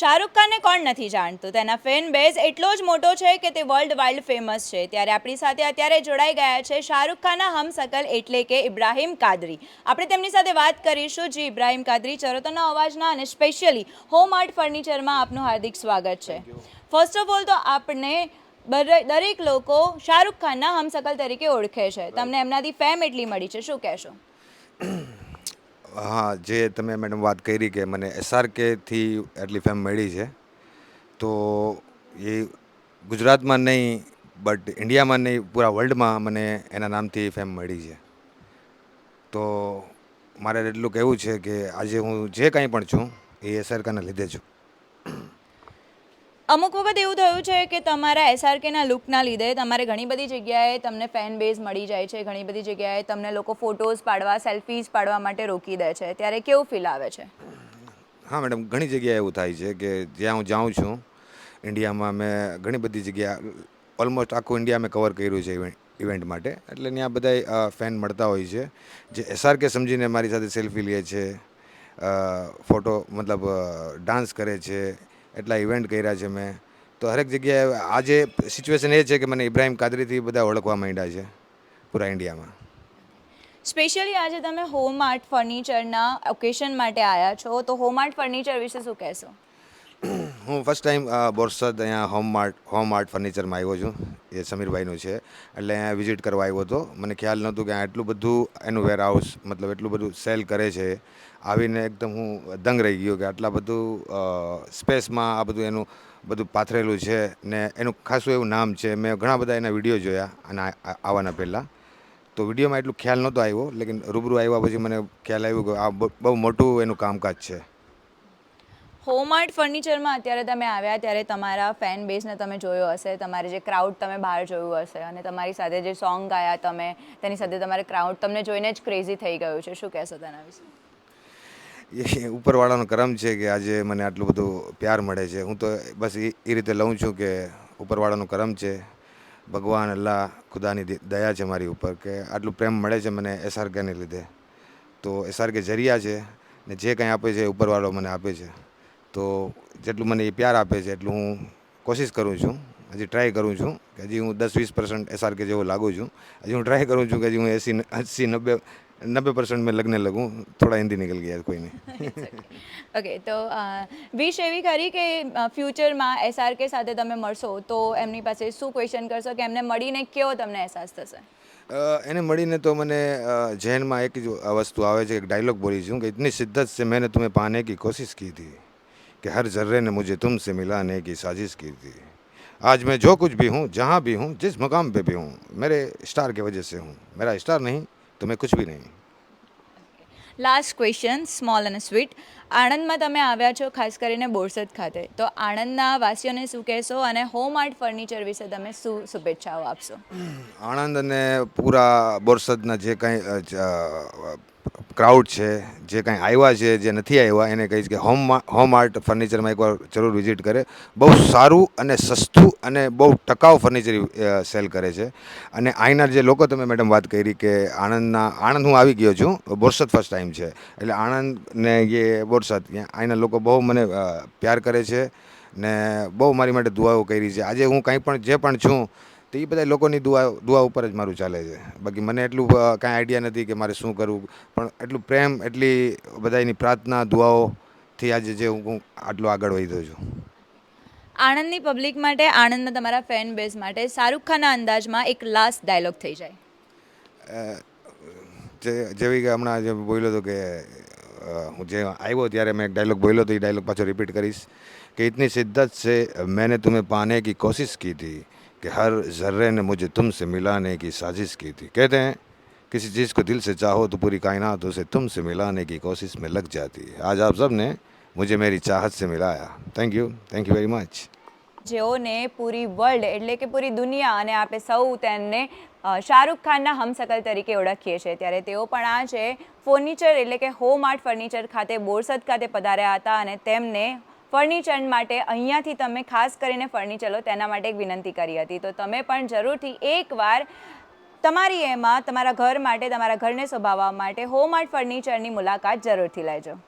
શાહરૂખ ખાનને કોણ નથી જાણતું? તેના ફેન બેઝ એટલો જ મોટો છે કે તે વર્લ્ડ વાઇલ્ડ ફેમસ છે. ત્યારે આપણી સાથે અત્યારે જોડાઈ ગયા છે શાહરૂખ ખાનના હમસકલ એટલે કે ઇબ્રાહિમ કાદરી. આપણે તેમની સાથે વાત કરીશું જી ઇબ્રાહિમ કાદરી ચરોતરના અવાજના અને સ્પેશિયલી હોમ આર્ટ ફર્નિચરમાં આપનું હાર્દિક સ્વાગત છે. ફર્સ્ટ ઓફ ઓલ તો આપણે દરેક લોકો શાહરૂખ ખાનના હમસકલ તરીકે ઓળખે છે. તમને એમનાથી ફેમ એટલી મળી છે. શું કહેશો? હા, જે તમે મેડમ વાત કરી કે મને એસઆરકેથી એટલી ફેમ મળી છે, તો એ ગુજરાતમાં નહીં બટ ઇન્ડિયામાં નહીં, પૂરા વર્લ્ડમાં મને એના નામથી ફેમ મળી છે. તો મારે એટલું કહેવું છે કે આજે હું જે કાંઈ પણ છું, એ એસઆરકેના લીધે છું. અમુક વખત એવું થયું છે કે તમારા એસઆરકેના લુકના લીધે તમારે ઘણી બધી જગ્યાએ તમને ફેન બેઝ મળી જાય છે, ઘણી બધી જગ્યાએ તમને લોકો ફોટોઝ પાડવા સેલ્ફીઝ પાડવા માટે રોકી દે છે. ત્યારે કેવું ફીલ આવે છે? હા મેડમ ઘણી જગ્યાએ એવું થાય છે કે જ્યાં હું જાઉં છું ઇન્ડિયામાં મેં ઘણી બધી જગ્યા ઓલમોસ્ટ આખું ઇન્ડિયા મેં કવર કર્યું છે ઇવેન્ટ માટે. એટલે ત્યાં બધા ફેન મળતા હોય છે. જે એસઆરકે સમજીને મારી સાથે સેલ્ફી લે છે ફોટો મતલબ ડાન્સ કરે છે એટલા ઇવેન્ટ કર્યા છે મેં. તો હરેક જગ્યાએ આજે સિચ્યુએશન એ છે કે મને ઇબ્રાહિમ કાદરીથી બધા ઓળખવા માંડ્યા છે પૂરા ઇન્ડિયામાં સ્પેશિયલી આજે તમે હોમ આર્ટ ફર્નિચરના ઓકેશન માટે આવ્યા છો. તો હોમ આર્ટ ફર્નિચર વિશે શું કહેશો? હું ફર્સ્ટ ટાઈમ બોરસદ અહીંયા હોમ આર્ટ હોમ આર્ટ ફર્નિચરમાં આવ્યો છું. એ સમીરભાઈનું છે. એટલે અહીંયા વિઝિટ કરવા આવ્યો હતો. મને ખ્યાલ નહોતું કે આ એટલું બધું એનું વેર હાઉસ મતલબ એટલું બધું સેલ કરે છે. આવીને એકદમ હું દંગ રહી ગયો કે આટલા બધું સ્પેસમાં આ બધું એનું, બધું પાથરેલું છે ને એનું ખાસું એવું નામ છે. મેં ઘણા બધા એના વીડિયો જોયા અને આવવાના પહેલાં. તો વિડીયોમાં એટલું ખ્યાલ નહોતો આવ્યો, લેકિન રૂબરૂ આવ્યા પછી મને ખ્યાલ આવ્યો કે આ બહુ મોટું એનું કામકાજ છે. હોમ આર્ટ ફર્નિચરમાં અત્યારે તમે આવ્યા ત્યારે તમારા ફેન બેઝને તમે જોયો હશે, તમારે જે ક્રાઉડ તમે બહાર જોયું હશે અને તમારી સાથે જે સોંગ ગાયા તમે, તેની સાથે તમારે ક્રાઉડ તમને જોઈને જ ક્રેઝી થઈ ગયું છે. શું કહેશો તેના વિશે? એ ઉપરવાળાનો કરમ છે કે આજે મને આટલું બધું પ્યાર મળે છે. હું તો બસ એ રીતે લઉં છું કે ઉપરવાળાનો કરમ છે. ભગવાન, અલ્લાહ, ખુદાની દયા છે મારી ઉપર કે આટલું પ્રેમ મળે છે મને એસઆરકેને લીધે. તો એસઆરકે જરિયા છે ને જે કંઈ આપે છે ઉપરવાળો મને આપે છે. તો જેટલું મને એ પ્યાર આપે છે એટલું હું કોશિશ કરું છું. હજી ટ્રાય કરું છું કે હજી હું દસ વીસ પર્સન્ટ એસઆરકે જેવો લાગું છું. હજી હું ટ્રાય કરું છું કે હજી હું એસી એસી નબ્બે નબ્બે પર્સન્ટ મેં લગ્ન લગું. થોડા હિન્દી નીકળી ગયા કોઈને. ઓકે તો વિશ એવી ખરી કે ફ્યુચરમાં એસઆરકે સાથે તમે મળશો તો એમની પાસે શું ક્વેશ્ચન કરશો કે એમને મળીને કેવો તમને અહેસાસ થશે? એને મળીને તો મને જૈનમાં એક જ વસ્તુ આવે છે એક ડાયલોગ બોલી છું કે ઇતની શિદ્દત સે મેં તુમ્હેં પાને કી કોશિશ કી હતી. कि हर जर्रे ने मुझे तुमसे मिलाने की साजिश की थी आज मैं जो कुछ भी हूँ जहाँ भी हूँ जिस मकाम पे भी हूँ मेरे स्टार की वजह से हूँ मेरा स्टार नहीं तो मैं कुछ भी नहीं લાસ્ટ ક્વેશ્ચન સ્મોલ અને સ્વીટ આણંદમાં તમે આવ્યા છો ખાસ કરીને બોરસદ ખાતે તો આણંદના વાસીઓને શું કહેશો અને હોમ આર્ટ ફર્નિચર વિશે તમે શું શુભેચ્છાઓ આપશો આણંદ અને પૂરા બોરસદના જે કાંઈ ક્રાઉડ છે, જે કાંઈ આવ્યા છે, જે નથી આવ્યા એને કહીશ કે હોમ હોમ આર્ટ ફર્નિચરમાં એકવાર જરૂર વિઝિટ કરે. બહુ સારું અને સસ્તું અને બહુ ટકાઉ ફર્નિચર સેલ કરે છે. અને અહીંના જે લોકો તમે મેડમ વાત કરી કે આણંદના, આણંદ હું આવી ગયો છું, બોરસદ ફર્સ્ટ ટાઈમ છે. એટલે આણંદ ને એ બોરસદ અહીંના લોકો બહુ મને પ્યાર કરે છે ને બહુ મારી માટે દુઆઓ કરી છે. આજે હું કાંઈ પણ, જે પણ છું તો એ બધા લોકોની દુઆ દુઆ ઉપર જ મારું ચાલે છે. બાકી મને એટલું કાંઈ આઈડિયા નથી કે મારે શું કરવું. પણ એટલું પ્રેમ એટલી બધાની પ્રાર્થના દુઆઓથી આજે જે હું આટલો આગળ વધ્યો છું. આણંદની પબ્લિક માટે આણંદના તમારા ફેન બેઝ માટે શાહરૂખ ખાનના અંદાજમાં એક લાસ્ટ ડાયલોગ થઈ જાય. જે જેવી કે હમણાં જે બોલ્યો હતો કે હું જે આવ્યો ત્યારે મેં એક ડાયલોગ બોલ્યો તો એ ડાયલોગ પાછો રિપીટ કરીશ. કે ઇતની શિદ્દત છે મેં તુમે પાને કી કોશિશ કી હતી कि हर जर्रे ने मुझे तुमसे मिलाने की साजिश की थी कहते हैं किसी चीज़ को दिल से चाहो तो पूरी कायनात उसे तुमसे मिलाने की कोशिश में लग जाती है आज आप सब ने मुझे मेरी चाहत से मिलाया thank you thank you very much જેઓને પૂરી વર્લ્ડ એટલે કે પૂરી દુનિયા અને આપણે સૌ તેમને અ, શાહરૂખ ખાનના હમસકલ તરીકે ઓળખીએ છીએ ત્યારે તેઓ પણ આજે ફર્નિચર એટલે કે હોમ આર્ટ ફર્નિચર ખાતે બોરસદ ખાતે પધાર્યા હતા અને તેમને ફર્નિચર માટે અહીંયાથી તમે ખાસ કરીને ફર્નિચર લો, તેના માટે એક વિનંતી કરી હતી. તો તમે પણ જરૂરથી એકવાર તમારી એમાં, તમારા ઘર માટે, તમારા ઘરને શોભાવવા માટે હોમ આર્ટ ફર્નિચરની મુલાકાત જરૂરથી લેજો.